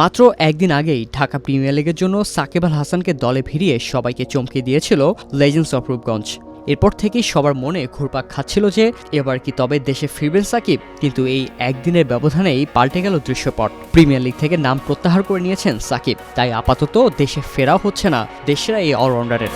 মাত্র একদিন আগেই ঢাকা প্রিমিয়ার লিগের জন্য সাকিব আল হাসানকে দলে ভিড়িয়ে সবাইকে চমকে দিয়েছিল লেজেন্ডস অফ রূপগঞ্জ এরপর থেকেই সবার মনে ঘুরপাক খাচ্ছিল যে এবার কি তবে দেশে ফিরবেন সাকিব? কিন্তু এই একদিনের ব্যবধানেই পাল্টে গেল দৃশ্যপট। প্রিমিয়ার লিগ থেকে নাম প্রত্যাহার করে নিয়েছেন সাকিব। তাই আপাতত দেশে ফেরাও হচ্ছে না, দেশেরা এই অলরাউন্ডারের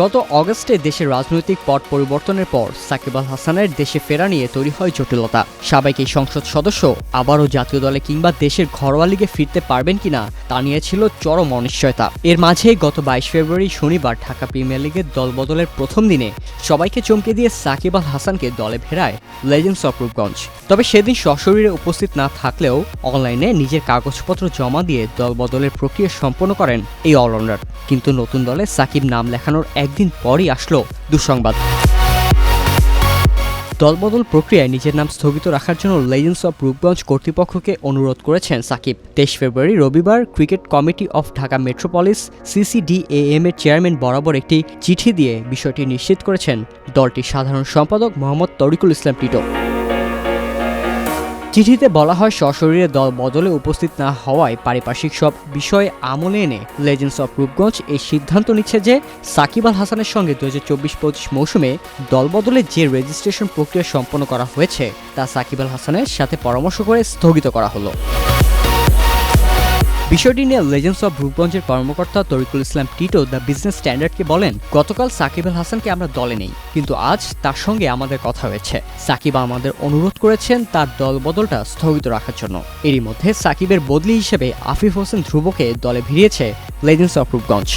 গত অগস্টে দেশের রাজনৈতিক পট পরিবর্তনের পর সাকিব আল হাসানের দেশে ফেরা নিয়ে তৈরি হয় জটিলতা। সাবেক এই সংসদ সদস্য আবারও জাতীয় দলে কিংবা দেশের ঘরোয়া লিগে ফিরতে পারবেন কিনা তা নিয়ে ছিল চরম অনিশ্চয়তা। এর মাঝে গত বাইশ ফেব্রুয়ারি শনিবার ঢাকা প্রিমিয়ার লিগের দলবদলের প্রথম দিনে সবাইকে চমকে দিয়ে সাকিব আল হাসানকে দলে ফেরায় লেজেন্ডস অফ রূপগঞ্জ তবে সেদিন সশরীরে উপস্থিত না থাকলেও অনলাইনে নিজের কাগজপত্র জমা দিয়ে দলবদলের প্রক্রিয়া সম্পন্ন করেন এই অলরাউন্ডার। কিন্তু নতুন দলে সাকিব নাম লেখানোর একদিন পরই আসলো দুঃসংবাদ। দলবদল প্রক্রিয়ায় নিজের নাম স্থগিত রাখার জন্য লেজেন্স অব রূপগঞ্জ কর্তৃপক্ষকে অনুরোধ করেছেন সাকিব। তেইশ ফেব্রুয়ারি রবিবার cricket committee of Dhaka metropolis CCDAM এর চেয়ারম্যান বরাবর একটি চিঠি দিয়ে বিষয়টি নিশ্চিত করেছেন। দলটির সাধারণ সম্পাদক মোহাম্মদ তরিকুল ইসলাম টিটো। চিঠিতে বলা হয়, সশরীরে দল বদলে উপস্থিত না হওয়ায় পারিপার্শ্বিক সব বিষয়ে আমলে এনে লেজেন্ডস অফ রূপগঞ্জ এই সিদ্ধান্ত নিচ্ছে যে সাকিব আল হাসানের সঙ্গে দু হাজার চব্বিশ পঁচিশ মৌসুমে দল বদলে যে রেজিস্ট্রেশন প্রক্রিয়া সম্পন্ন করা হয়েছে, তা সাকিব আল হাসানের সাথে পরামর্শ করে স্থগিত করা হলো। বিষয়টি নিয়ে লেজেন্ডস অব রূপগঞ্জের কর্মকর্তা তরিকুল ইসলাম টিটো দ্য বিজনেস স্ট্যান্ডার্ডকে বলেন, গতকাল সাকিব আল হাসানকে আমরা দলে নেই, কিন্তু আজ তার সঙ্গে আমাদের কথা হয়েছে। সাকিব আমাদের অনুরোধ করেছেন তার দল বদলটা স্থগিত রাখার জন্য। এরই মধ্যে সাকিবের বদলি হিসেবে আফিফ হোসেন ধ্রুবকে দলে ভিড়িয়েছে লেজেন্ডস অফ রূপগঞ্জ